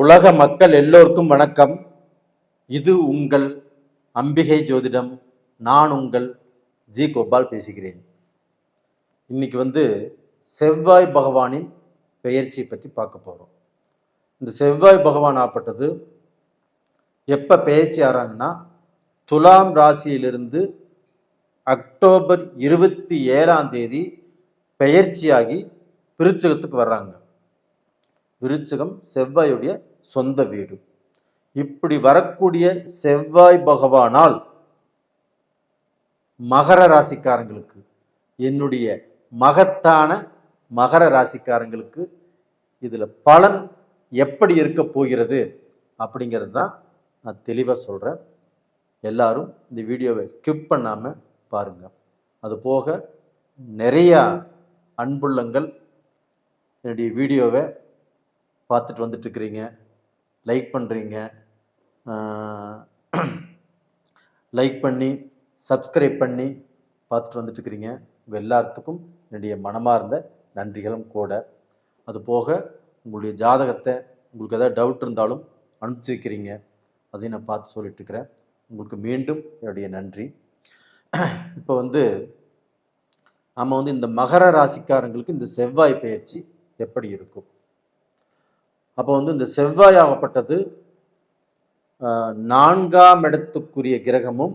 உலக மக்கள் எல்லோருக்கும் வணக்கம். இது உங்கள் அம்பிகை ஜோதிடம். நான் உங்கள் ஜி கோபால் பேசுகிறேன். இன்னைக்கு வந்து செவ்வாய் பகவானின் பெயர்ச்சியை பற்றி பார்க்க போகிறோம் இந்த செவ்வாய் பகவான் ஆப்பட்டது எப்போ பெயர்ச்சி ஆறாங்கன்னா துலாம் ராசியிலிருந்து அக்டோபர் இருபத்தி ஏழாம் தேதி பெயர்ச்சியாகி பிரிச்சகத்துக்கு வர்றாங்க. விருச்சகம் செவ்வாயுடைய சொந்த வீடு. இப்படி வரக்கூடிய செவ்வாய் பகவானால் மகர ராசிக்காரங்களுக்கு என்னுடைய மகத்தான மகர ராசிக்காரங்களுக்கு இதில் பலன் எப்படி இருக்க போகிறது அப்படிங்கிறது தான் நான் தெளிவாக சொல்கிறேன் எல்லாரும் இந்த வீடியோவை ஸ்கிப் பண்ணாமல் பாருங்கள் அது போக நிறையா அன்புள்ளங்கள் என்னுடைய வீடியோவை பார்த்துட்டு வந்துட்டுருக்கிறீங்க. லைக் பண்ணுறீங்க லைக் பண்ணி சப்ஸ்கிரைப் பண்ணி பார்த்துட்டு வந்துட்டுருக்கிறீங்க. உங்கள் எல்லாத்துக்கும் என்னுடைய மனமார்ந்த நன்றிகளும் கூட. அது போக உங்களுடைய ஜாதகத்தை உங்களுக்கு எதாவது டவுட் இருந்தாலும் அனுப்பிச்சி வைக்கிறீங்க அதையும் நான் பார்த்து சொல்லிட்டுருக்கிறேன். உங்களுக்கு மீண்டும் என்னுடைய நன்றி. இப்போ வந்து நம்ம வந்து இந்த மகர ராசிக்காரங்களுக்கு இந்த செவ்வாய் பயிற்சி எப்படி இருக்கும்? அப்போ வந்து இந்த செவ்வாய் ஆகப்பட்டது நான்காம் இடத்துக்குரிய கிரகமும்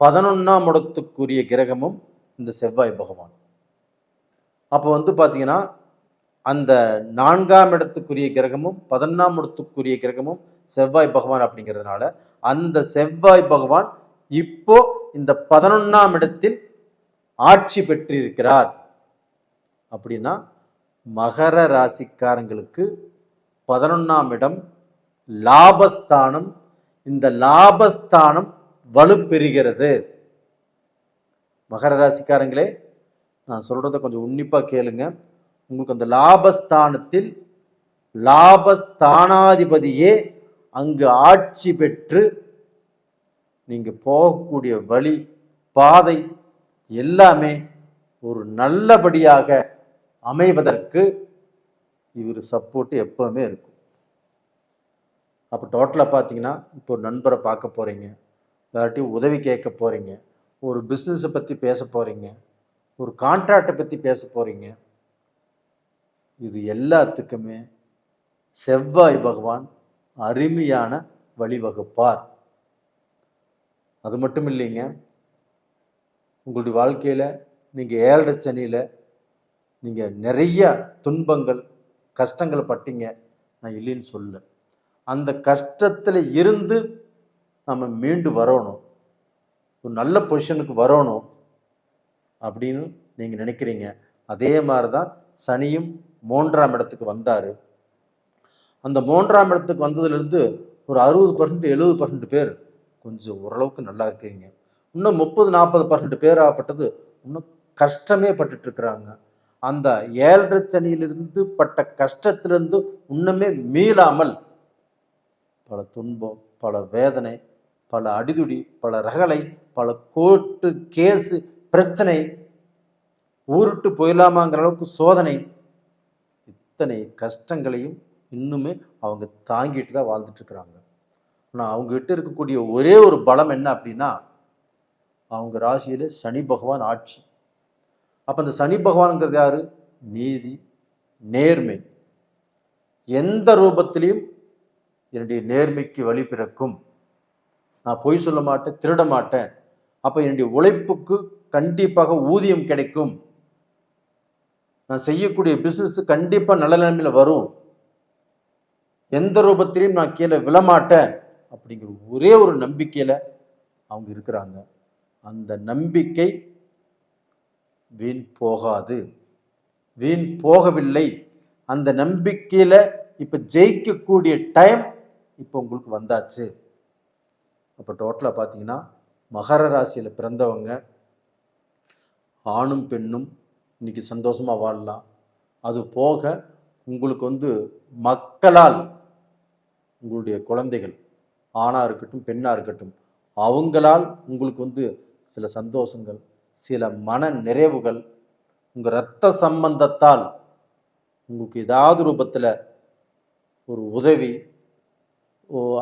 பதினொன்றாம் இடத்துக்குரிய கிரகமும் இந்த செவ்வாய் பகவான். அப்போ வந்து பார்த்தீங்கன்னா அந்த நான்காம் இடத்துக்குரிய கிரகமும் பதினொன்றாம் இடத்துக்குரிய கிரகமும் செவ்வாய் பகவான் அப்படிங்கிறதுனால அந்த செவ்வாய் பகவான் இப்போ இந்த பதினொன்றாம் இடத்தில் ஆட்சி பெற்றிருக்கிறார். அப்படின்னா மகர ராசிக்காரங்களுக்கு பதினொன்றாம் இடம் லாபஸ்தானம். இந்த லாபஸ்தானம் வலுப்பெறுகிறது. மகர ராசிக்காரங்களே நான் சொல்கிறத கொஞ்சம் உன்னிப்பா கேளுங்க. உங்களுக்கு அந்த லாபஸ்தானத்தில் லாபஸ்தானாதிபதியே அங்கு ஆட்சி பெற்று நீங்க போகக்கூடிய வழி பாதை எல்லாமே ஒரு நல்லபடியாக அமைவதற்கு இவர் சப்போர்ட் எப்போவுமே இருக்கும். அப்போ டோட்டலாக பார்த்தீங்கன்னா இப்போ ஒரு நண்பரை பார்க்க போகிறீங்க யார்ட்டையும் உதவி கேட்க போகிறீங்க ஒரு பிஸ்னஸை பற்றி பேச போகிறீங்க ஒரு கான்ட்ராக்டை பற்றி பேச போகிறீங்க இது எல்லாத்துக்குமே செவ்வாய் பகவான் அருமையான வழிவகுப்பார். அது மட்டும் இல்லைங்க உங்களுடைய வாழ்க்கையில் நீங்கள் ஏழரை சனியில் நீங்கள் நிறைய துன்பங்கள் கஷ்டங்களை பட்டீங்க. நான் இல்லைன்னு சொல்ல அந்த கஷ்டத்தில் இருந்து நம்ம மீண்டு வரணும். ஒரு நல்ல பொசிஷனுக்கு வரணும் அப்படின்னு நீங்கள் நினைக்கிறீங்க. அதே மாதிரி தான் சனியும் மூன்றாம் இடத்துக்கு வந்தார். அந்த மூன்றாம் இடத்துக்கு வந்ததுலேருந்து ஒரு அறுபது பர்சன்ட் எழுபது பர்சன்ட் பேர் கொஞ்சம் ஓரளவுக்கு நல்லா இருக்கிறீங்க. இன்னும் முப்பது நாற்பது பர்சன்ட் பேர் ஆகப்பட்டது இன்னும் கஷ்டமே பட்டுட்டு இருக்கிறாங்க. அந்த ஏழரை சனியிலிருந்து பட்ட கஷ்டத்திலிருந்து இன்னுமே மீளாமல் பல துன்பம் பல வேதனை பல அடிதுடி பல ரகலை பல கோர்ட்டு கேஸு பிரச்சனை ஊருட்டு போயிடலாமாங்கிற அளவுக்கு சோதனை இத்தனை கஷ்டங்களையும் இன்னுமே அவங்க தாங்கிட்டு தான் வாழ்ந்துட்டு இருக்கிறாங்க. ஆனால் அவங்ககிட்ட இருக்கக்கூடிய ஒரே ஒரு பலம் என்ன அப்படின்னா அவங்க ராசியில் சனி பகவான் ஆட்சி. அப்போ அந்த சனி பகவானுங்கிறது யார்? நீதி நேர்மை. எந்த ரூபத்திலையும் என்னுடைய நேர்மைக்கு வழி பிறக்கும். நான் பொய் சொல்ல மாட்டேன் திருட மாட்டேன். அப்போ என்னுடைய உழைப்புக்கு கண்டிப்பாக ஊதியம் கிடைக்கும். நான் செய்யக்கூடிய பிஸ்னஸ் கண்டிப்பாக நல்ல நிலைமையில் வரும். எந்த ரூபத்திலையும் நான் கீழே விழமாட்டேன் அப்படிங்கிற ஒரே ஒரு நம்பிக்கையில் அவங்க இருக்கிறாங்க. அந்த நம்பிக்கை வீண் போகாது. வீண் போகவில்லை. அந்த நம்பிக்கையில் இப்போ ஜெயிக்கக்கூடிய டைம் இப்போ உங்களுக்கு வந்தாச்சு. அப்போ டோட்டலாக பார்த்தீங்கன்னா மகர ராசியில் பிறந்தவங்க ஆணும் பெண்ணும் இன்னைக்கு சந்தோஷமாக வாழலாம். அது போக உங்களுக்கு வந்து மக்களால் உங்களுடைய குழந்தைகள் ஆணாக இருக்கட்டும் பெண்ணாக இருக்கட்டும் அவங்களால் உங்களுக்கு வந்து சில சந்தோஷங்கள் சில மன நிறைவுகள் உங்கள் இரத்த சம்பந்தத்தால் உங்களுக்கு ஏதாவது ரூபத்தில் ஒரு உதவி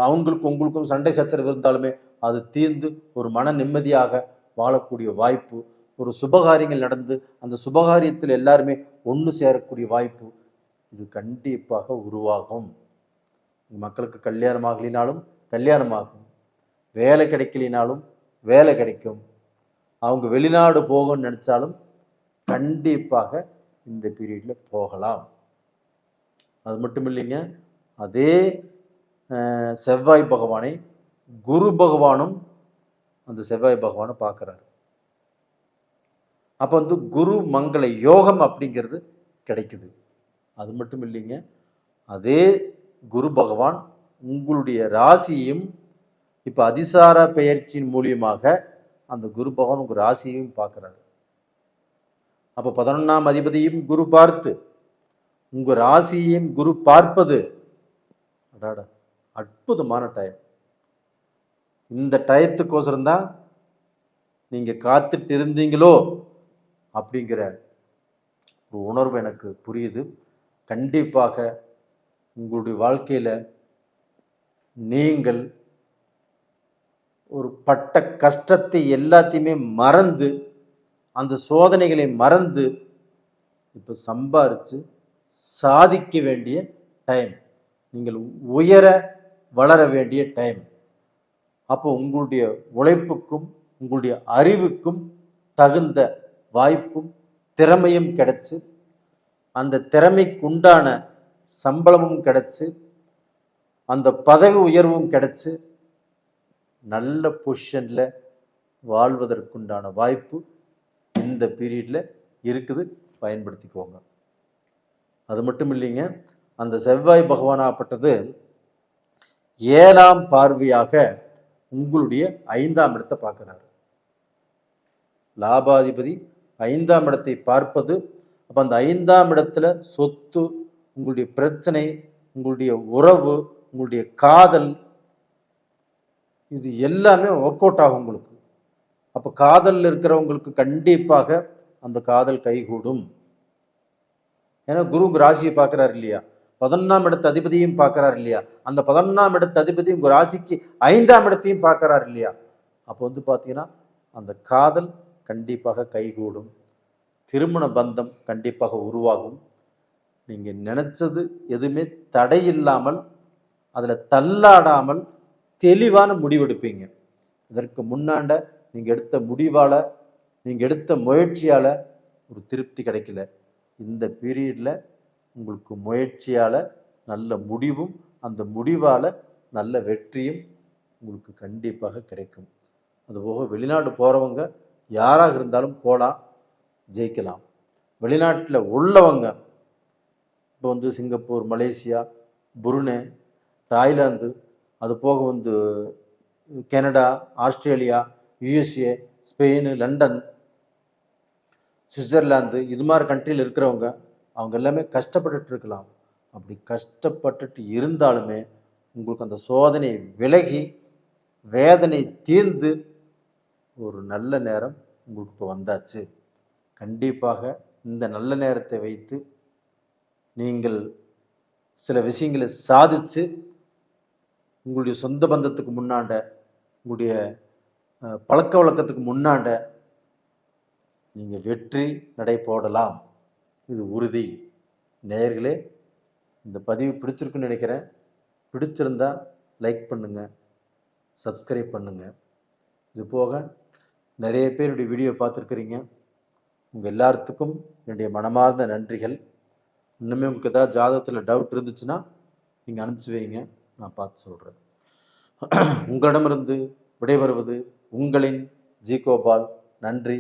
அவங்களுக்கும் உங்களுக்கும் சண்டை சச்சரவு இருந்தாலுமே அது தீர்ந்து ஒரு மன நிம்மதியாக வாழக்கூடிய வாய்ப்பு ஒரு சுபகாரியங்கள் நடந்து அந்த சுபகாரியத்தில் எல்லாருமே ஒன்று சேரக்கூடிய வாய்ப்பு இது கண்டிப்பாக உருவாகும். மக்களுக்கு கல்யாணம் ஆகலினாலும் கல்யாணமாகும். வேலை கிடைக்கலினாலும் வேலை கிடைக்கும். அவங்க வெளிநாடு போகணும்னு நினச்சாலும் கண்டிப்பாக இந்த பீரியடில் போகலாம். அது மட்டும் இல்லைங்க அதே செவ்வாய் பகவானை குரு பகவானும் அந்த செவ்வாய் பகவானை பார்க்குறாரு. அப்போ வந்து குரு மங்கள யோகம் அப்படிங்கிறது கிடைக்குது. அது மட்டும் இல்லைங்க அதே குரு பகவான் உங்களுடைய ராசியையும் இப்போ அதிசார பெயர்ச்சியின் மூலியமாக அந்த குரு பகவான் உங்கள் ராசியையும் பார்க்குறாரு. அப்போ பதினொன்றாம் அதிபதியும் குரு பார்த்து உங்கள் ராசியையும் குரு பார்ப்பது அடாடா அற்புதமான டயம் இந்த டயத்துக்கோசரம் தான் நீங்கள் காத்துட்டு இருந்தீங்களோ அப்படிங்கிற ஒரு உணர்வு எனக்கு புரியுது. கண்டிப்பாக உங்களுடைய வாழ்க்கையில் நீங்கள் ஒரு பட்ட கஷ்டத்தை எல்லாத்தையுமே மறந்து அந்த சோதனைகளை மறந்து இப்போ சம்பாரித்து சாதிக்க வேண்டிய டைம் நீங்கள் உயர வளர வேண்டிய டைம் அப்போ உங்களுடைய உழைப்புக்கும் உங்களுடைய அறிவுக்கும் தகுந்த வாய்ப்பும் திறமையும் கிடச்சி அந்த திறமைக்குண்டான சம்பளமும் கிடச்சி அந்த பதவி உயர்வும் கிடச்சி நல்ல பொசிஷனில் வாழ்வதற்குண்டான வாய்ப்பு இந்த பீரியடில் இருக்குது. பயன்படுத்திக்கோங்க. அது மட்டும் இல்லைங்க அந்த செவ்வாய் பகவானாகப்பட்டது ஏழாம் பார்வையாக உங்களுடைய ஐந்தாம் இடத்தை பார்க்குறாரு. லாபாதிபதி ஐந்தாம் இடத்தை பார்ப்பது அப்போ அந்த ஐந்தாம் இடத்துல சொத்து உங்களுடைய பிரச்சனை உங்களுடைய உறவு உங்களுடைய காதல் இது எல்லாமே ஒர்க் அவுட் ஆகும் உங்களுக்கு. அப்போ காதலில் இருக்கிறவங்களுக்கு கண்டிப்பாக அந்த காதல் கைகூடும். ஏன்னா குரு ராசியை பார்க்குறாரு இல்லையா? பதினொன்றாம் இடத்து அதிபதியும் பார்க்குறாரு இல்லையா? அந்த பதினொன்றாம் இடத்து அதிபதி உங்கள் ராசிக்கு ஐந்தாம் இடத்தையும் பார்க்குறாரு இல்லையா? அப்போ வந்து பார்த்தீங்கன்னா அந்த காதல் கண்டிப்பாக கைகூடும். திருமண பந்தம் கண்டிப்பாக உருவாகும். நீங்கள் நினச்சது எதுவுமே தடையில்லாமல் அதில் தள்ளாடாமல் தெளிவான முடிவெடுப்பீங்க. இதற்கு முன்னாண்ட நீங்கள் எடுத்த முடிவால் நீங்கள் எடுத்த முயற்சியால் ஒரு திருப்தி கிடைக்கல. இந்த பீரியடில் உங்களுக்கு முயற்சியால் நல்ல முடிவும் அந்த முடிவால் நல்ல வெற்றியும் உங்களுக்கு கண்டிப்பாக கிடைக்கும். அதுபோக வெளிநாடு போகிறவங்க யாராக இருந்தாலும் போகலாம் ஜெயிக்கலாம். வெளிநாட்டில் உள்ளவங்க இப்போ வந்து சிங்கப்பூர் மலேசியா புருனே தாய்லாந்து அது போக வந்து Canada Australia USA Spain London Switzerland இது மாதிரி கண்ட்ரியில் இருக்கிறவங்க அவங்க எல்லாமே கஷ்டப்பட்டுட்டு இருக்கலாம். அப்படி கஷ்டப்பட்டுட்டு இருந்தாலுமே உங்களுக்கு அந்த சோதனை விலகி வேதனை தீர்ந்து ஒரு நல்ல நேரம் உங்களுக்கு இப்போ வந்தாச்சு. கண்டிப்பாக இந்த நல்ல நேரத்தை வைத்து நீங்கள் சில விஷயங்களை சாதித்து உங்களுடைய சொந்த பந்தத்துக்கு முன்னாண்ட உங்களுடைய பழக்க வழக்கத்துக்கு முன்னாண்ட நீங்கள் வெற்றி நடை போடலாம். இது உறுதி. நேயர்களே இந்த பதிவு பிடிச்சிருக்குன்னு நினைக்கிறேன். பிடிச்சிருந்தா லைக் பண்ணுங்கள் சப்ஸ்கிரைப் பண்ணுங்கள் இது போக நிறைய பேருடைய வீடியோ பார்த்துருக்குறீங்க. உங்கள் எல்லாத்துக்கும் என்னுடைய மனமார்ந்த நன்றிகள். இன்னுமே உங்களுக்கு ஏதாவது ஜாதகத்தில் டவுட் இருந்துச்சுன்னா நீங்கள் அனுப்பிச்சி வைங்க. நான் பார்த்து சொல்கிறேன் உங்களிடமிருந்து விடைபெறுவது உங்களின் ஜி கோபால் நன்றி.